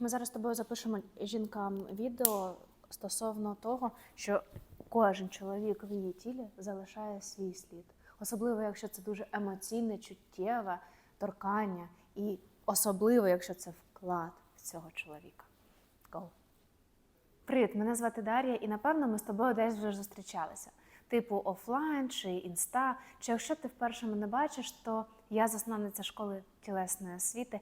Ми зараз з тобою запишемо жінкам відео стосовно того, що кожен чоловік в її тілі залишає свій слід. Особливо, якщо це дуже емоційне, чуттєве торкання, і особливо, якщо це вклад в цього чоловіка. Go. Привіт, мене звати Дар'я, і напевно ми з тобою десь вже зустрічалися. Типу офлайн чи інста. Чи якщо ти вперше мене бачиш, то я засновниця школи тілесної освіти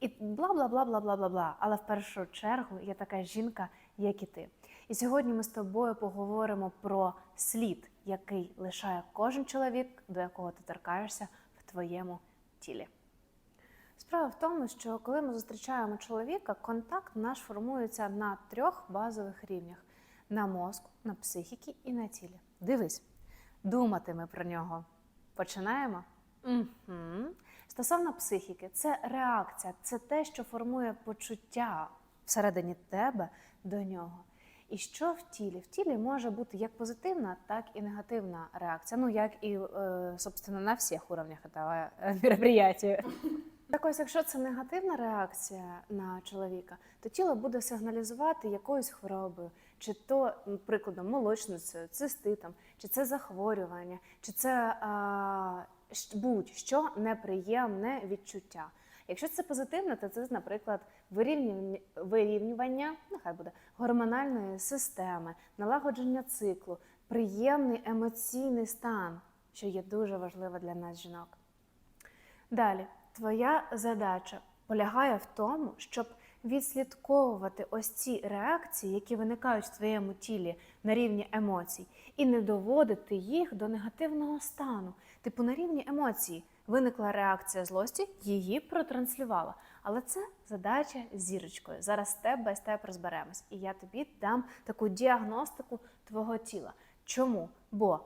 і бла бла бла бла бла бла бла. Але в першу чергу я така жінка, як і ти. І сьогодні ми з тобою поговоримо про слід, який лишає кожен чоловік, до якого ти торкаєшся в твоєму тілі. Справа в тому, що коли ми зустрічаємо чоловіка, контакт наш формується на трьох базових рівнях: на мозку, на психіки і на тілі. Дивись, думати ми про нього починаємо. Угу. Стосовно психіки, це реакція, це те, що формує почуття всередині тебе до нього. І що в тілі? В тілі може бути як позитивна, так і негативна реакція. Ну, як і, е, собственно, на всіх уровнях этого мероприятия. Так ось, якщо це негативна реакція на чоловіка, то тіло буде сигналізувати якоюсь хворобою, чи то, прикладом, молочницею, циститом, чи це захворювання, чи це а, будь-що неприємне відчуття. Якщо це позитивне, то це, наприклад, вирівнювання, вирівнювання нехай буде гормональної системи, налагодження циклу, приємний емоційний стан, що є дуже важливо для нас, жінок. Далі, твоя задача полягає в тому, щоб відслідковувати ось ці реакції, які виникають в твоєму тілі на рівні емоцій, і не доводити їх до негативного стану. Типу, на рівні емоцій виникла реакція злості, її протранслювала. Але це задача зірочкою. Зараз степ бай степ розберемось. І я тобі дам таку діагностику твого тіла. Чому? Бо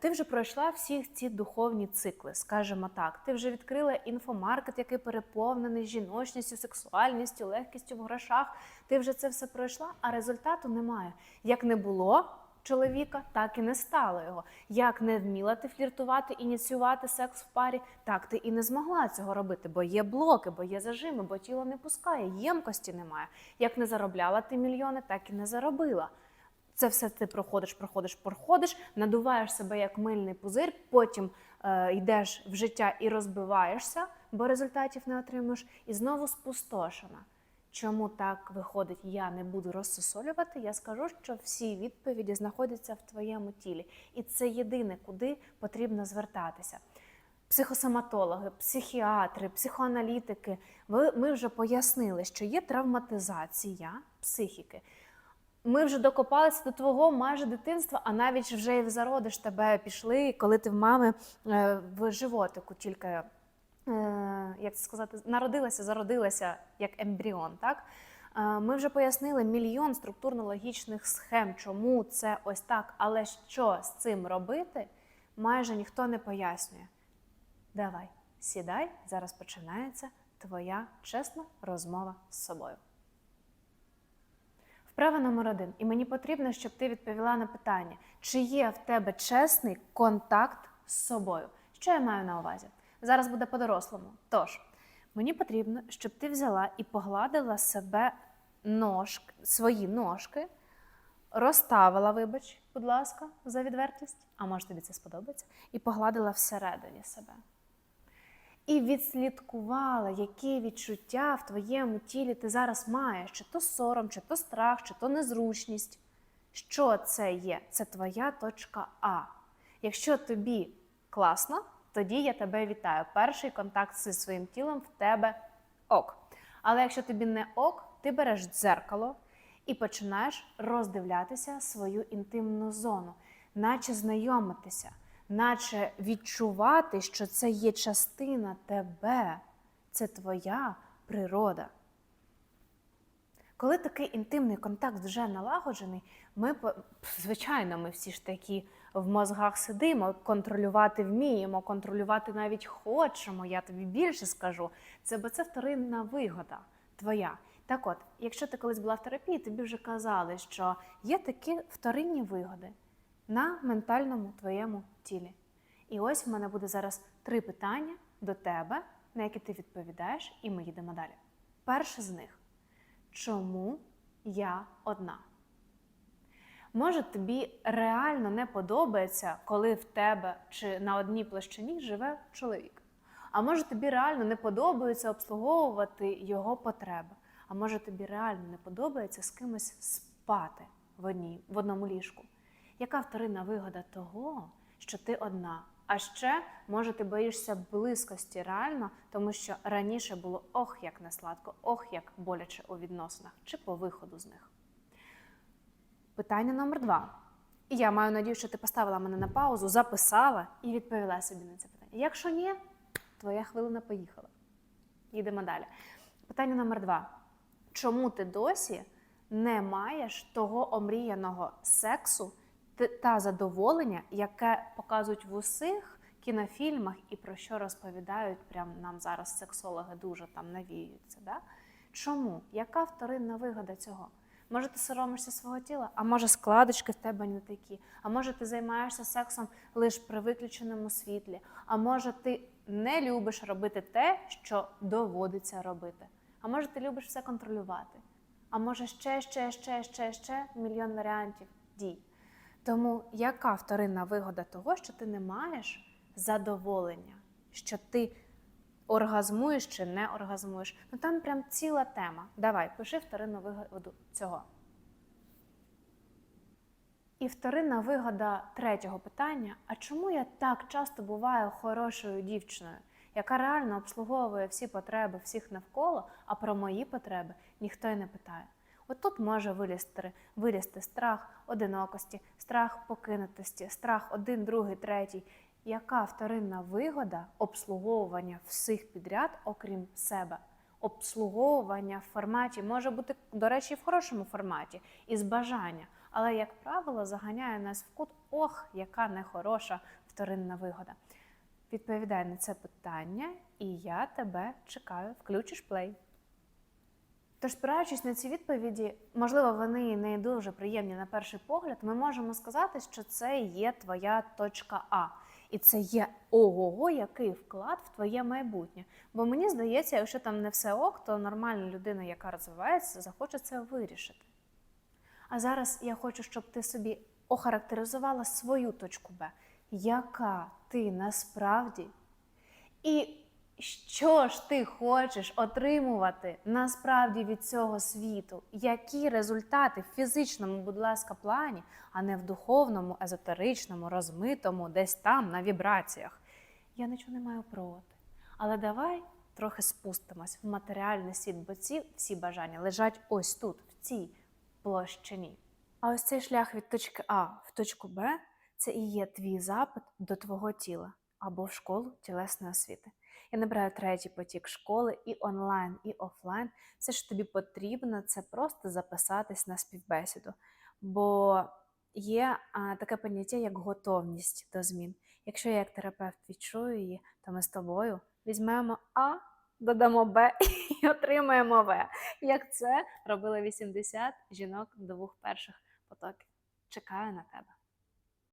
Ти вже пройшла всі ці духовні цикли, скажімо так. Ти вже відкрила інфомаркет, який переповнений жіночністю, сексуальністю, легкістю в грошах. Ти вже це все пройшла, а результату немає. Як не було чоловіка, так і не стало його. Як не вміла ти фліртувати, ініціювати секс в парі, так ти і не змогла цього робити, бо є блоки, бо є зажими, бо тіло не пускає, ємкості немає. Як не заробляла ти мільйони, так і не заробила. Це все ти проходиш, проходиш, проходиш, надуваєш себе як мильний пузир, потім е, йдеш в життя і розбиваєшся, бо результатів не отримуєш, і знову спустошена. Чому так виходить, я не буду розсосолювати, я скажу, що всі відповіді знаходяться в твоєму тілі. І це єдине, куди потрібно звертатися. Психосоматологи, психіатри, психоаналітики, ми вже пояснили, що є травматизація психіки. Ми вже докопалися до твого майже дитинства, а навіть вже і в зародиш тебе пішли, коли ти в мами е, в животику тільки, е, як це сказати, народилася, зародилася як ембріон. Так? Е, Ми вже пояснили мільйон структурно-логічних схем, чому це ось так, але що з цим робити, майже ніхто не пояснює. Давай, сідай, зараз починається твоя чесна розмова з собою. Вправа номер один. І мені потрібно, щоб ти відповіла на питання, чи є в тебе чесний контакт з собою. Що я маю на увазі? Зараз буде по-дорослому. Тож, мені потрібно, щоб ти взяла і погладила себе ножки, свої ножки, розставила, вибач, будь ласка, за відвертість, а може тобі це сподобається, і погладила всередині себе і відслідкувала, які відчуття в твоєму тілі ти зараз маєш, чи то сором, чи то страх, чи то незручність. Що це є? Це твоя точка А. Якщо тобі класно, тоді я тебе вітаю. Перший контакт зі своїм тілом в тебе ок. Але якщо тобі не ок, ти береш дзеркало і починаєш роздивлятися свою інтимну зону, наче знайомитися наче відчувати, що це є частина тебе, це твоя природа. Коли такий інтимний контакт вже налагоджений, ми, звичайно, ми всі ж такі в мозгах сидимо, контролювати вміємо, контролювати навіть хочемо, я тобі більше скажу. Це бо це вторинна вигода твоя. Так от, якщо ти колись була в терапії, тобі вже казали, що є такі вторинні вигоди на ментальному твоєму тілі. І ось в мене буде зараз три питання до тебе, на які ти відповідаєш, і ми їдемо далі. Перше з них: чому я одна? Може, тобі реально не подобається, коли в тебе чи на одній площині живе чоловік. А може, тобі реально не подобається обслуговувати його потреби. А може, тобі реально не подобається з кимось спати в, одній, в одному ліжку. Яка вторинна вигода того, що ти одна? А ще, може, ти боїшся близькості реально, тому що раніше було ох, як несладко, ох, як боляче у відносинах чи по виходу з них. Питання номер два. І я маю надію, що ти поставила мене на паузу, записала і відповіла собі на це питання. Якщо ні, твоя хвилина поїхала. Їдемо далі. Питання номер два. Чому ти досі не маєш того омріяного сексу та задоволення, яке показують в усіх кінофільмах і про що розповідають прям нам зараз сексологи дуже там навіюються? Да? Чому? Яка вторинна вигода цього? Може, ти соромишся свого тіла, а може складочки в тебе не такі, а може ти займаєшся сексом лише при виключеному світлі, а може ти не любиш робити те, що доводиться робити. А може ти любиш все контролювати. А може ще, ще, ще, ще, ще мільйон варіантів дій. Тому яка вторинна вигода того, що ти не маєш задоволення, що ти оргазмуєш чи не оргазмуєш? Ну там прям ціла тема. Давай, пиши вторинну вигоду цього. І вторинна вигода третього питання: а чому я так часто буваю хорошою дівчиною, яка реально обслуговує всі потреби всіх навколо, а про мої потреби ніхто й не питає? От тут може вилізти, вилізти страх одинокості, страх покинутості, страх один, другий, третій. Яка вторинна вигода обслуговування всіх підряд, окрім себе? Обслуговування в форматі може бути, до речі, в хорошому форматі, із бажання. Але, як правило, заганяє нас в кут, ох, яка нехороша вторинна вигода. Відповідай на це питання, і я тебе чекаю. Включиш плей. Тож, спираючись на ці відповіді, можливо, вони не дуже приємні на перший погляд, ми можемо сказати, що це є твоя точка А. І це є ого-го, який вклад в твоє майбутнє. Бо мені здається, якщо там не все ок, то нормальна людина, яка розвивається, захоче це вирішити. А зараз я хочу, щоб ти собі охарактеризувала свою точку Б, яка ти насправді, і що ж ти хочеш отримувати насправді від цього світу? Які результати в фізичному, будь ласка, плані, а не в духовному, езотеричному, розмитому, десь там на вібраціях? Я нічого не маю проти. Але давай трохи спустимось в матеріальний світ, бо ці всі бажання лежать ось тут, в цій площині. А ось цей шлях від точки А в точку Б це і є твій запит до твого тіла або в школу тілесної освіти. Я набираю третій потік школи і онлайн, і офлайн. Все, що тобі потрібно, це просто записатись на співбесіду. Бо є а, таке поняття, як готовність до змін. Якщо я як терапевт відчую її, то ми з тобою візьмемо А, додамо Б і отримаємо В. Як це робили 80 жінок двох перших потоків. Чекаю на тебе.